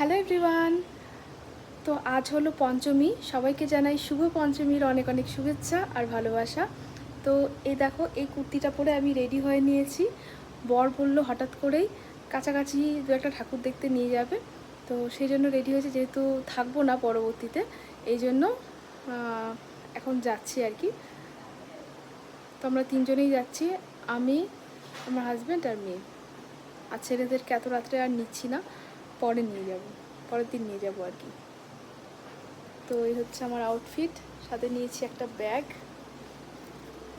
Hello everyone তো আজ হলো পঞ্চমী। সবাইকে জানাই শুভ পঞ্চমীর অনেক অনেক শুভেচ্ছা আর ভালোবাসা। তো এই দেখো, এই কুর্তিটা পরে আমি রেডি হয়ে নিয়েছি। বর বলল হঠাৎ করেই কাছাকাছি দু একটা ঠাকুর দেখতে নিয়ে যাবে। তো সেই জন্য রেডি হয়েছে, যেহেতু থাকব না পরবর্তীতে। এই জন্য এখন যাচ্ছি আর কি। তো আমরা তিনজনেই যাচ্ছি, আমি, আমার হাজব্যান্ড আর মেয়ে। আর ছেলেদেরকে এত রাত্রে আর নিচ্ছি না। পরে নিয়ে যাব, পরের দিন নিয়ে যাব আর কি। তো এই হচ্ছে আমার আউটফিট সাথে নিয়েছি একটা ব্যাগ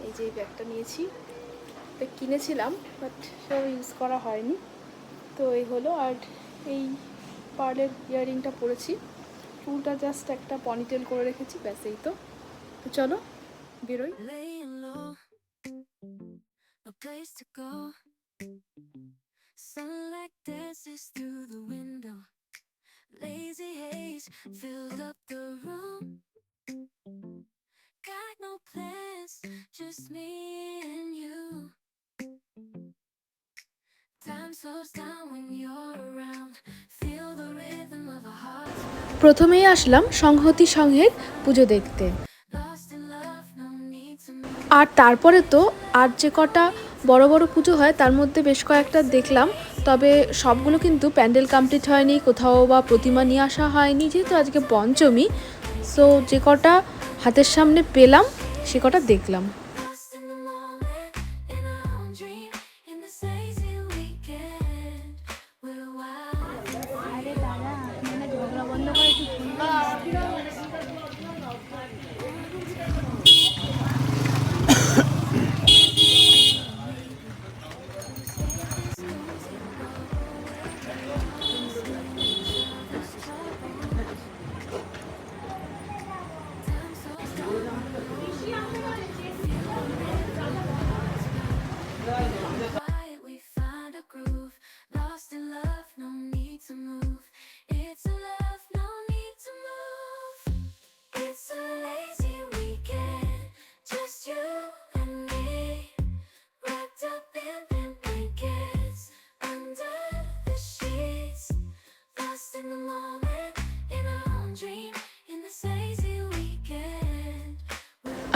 এই যে ব্যাগটা নিয়েছি। এটা কিনেছিলাম বাট সেও ইউজ করা হয়নি। তো এই হলো, আর এই পার্লের ইয়াররিংটা পরেছি। চুলটা জাস্ট একটা পনিটেল করে রেখেছি, ব্যাস এই তো। তো চলো, বেরোই। Place to go. Sunlight dances through the window. Filled up the room. Got no plans, just me and you. Time slows down when you're around. Feel the rhythm of a heart প্রথমেই আসলাম সংহতি সংঘের পুজো দেখতে. আর তারপরে তো আর যে কটা বড় বড় পুজো হয় তার মধ্যে বেশ কয়েকটা দেখলাম তবে সবগুলো কিন্তু প্যান্ডেল কমপ্লিট হয়নি, কোথাও বা প্রতিমা নিয়ে আসা হয়নি, যেহেতু আজকে পঞ্চমী। সো যে কটা হাতের সামনে পেলাম, সে কটা দেখলাম।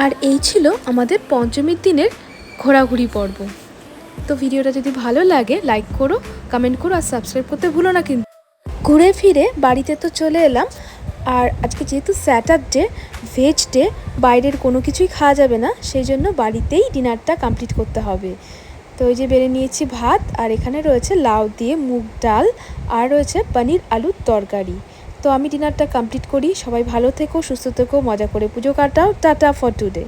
আর এই ছিল আমাদের পঞ্চমীর দিনের ঘোরাঘুরি পর্ব। তো ভিডিওটা যদি ভালো লাগে লাইক করো কমেন্ট করো আর সাবস্ক্রাইব করতে ভুলো না কিন্তু। ঘুরে ফিরে বাড়িতে তো চলে এলাম। আর আজকে যেহেতু স্যাটারডে ভেজ ডে বাইরের কোনো কিছুই খাওয়া যাবে না, সেই জন্য বাড়িতেই ডিনারটা কমপ্লিট করতে হবে। তো ওই যে বেড়ে নিয়েছি ভাত, আর এখানে রয়েছে লাউ দিয়ে মুগ ডাল, আর রয়েছে পনির আলুর তরকারি। তো আমি ডিনারটা কমপ্লিট করি। সবাই ভালো থেকো, সুস্থ থেকো, মজা করে পুজো কাটাও। Tata for today